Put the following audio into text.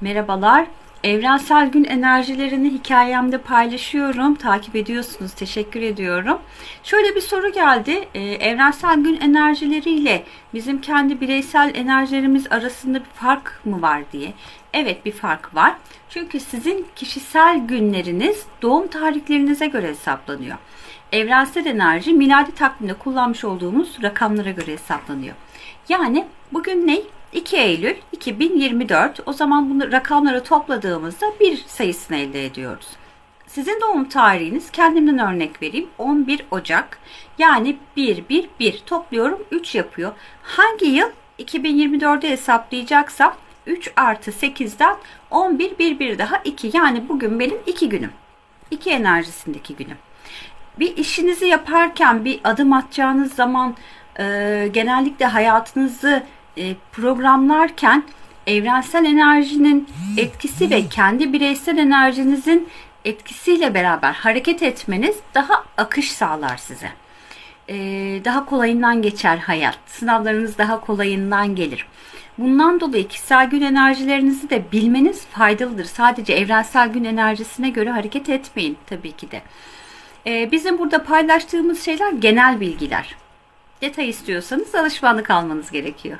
Merhabalar. Evrensel gün enerjilerini hikayemde paylaşıyorum. Takip ediyorsunuz. Teşekkür ediyorum. Şöyle bir soru geldi. Ee, evrensel gün enerjileriyle bizim kendi bireysel enerjilerimiz arasında bir fark mı var diye. Evet bir fark var. Çünkü sizin kişisel günleriniz doğum tarihlerinize göre hesaplanıyor. Evrensel enerji miladi takvimde kullanmış olduğumuz rakamlara göre hesaplanıyor. Yani bugün ne? 2 Eylül 2024. O zaman bunu rakamları topladığımızda bir sayısını elde ediyoruz. Sizin doğum tarihiniz kendimden örnek vereyim 11 Ocak yani 1 1 1 topluyorum 3 yapıyor. Hangi yıl 2024'e hesaplayacaksam 3 artı 8'den 11 1 1 daha 2 yani bugün benim 2 günüm. 2 enerjisindeki günüm bir işinizi yaparken bir adım atacağınız zaman e, genellikle hayatınızı e, programlarken evrensel enerjinin etkisi ve kendi bireysel enerjinizin etkisiyle beraber hareket etmeniz daha akış sağlar size. E, daha kolayından geçer hayat. Sınavlarınız daha kolayından gelir. Bundan dolayı kişisel gün enerjilerinizi de bilmeniz faydalıdır. Sadece evrensel gün enerjisine göre hareket etmeyin tabii ki de. Ee, bizim burada paylaştığımız şeyler genel bilgiler. Detay istiyorsanız alışkanlık almanız gerekiyor.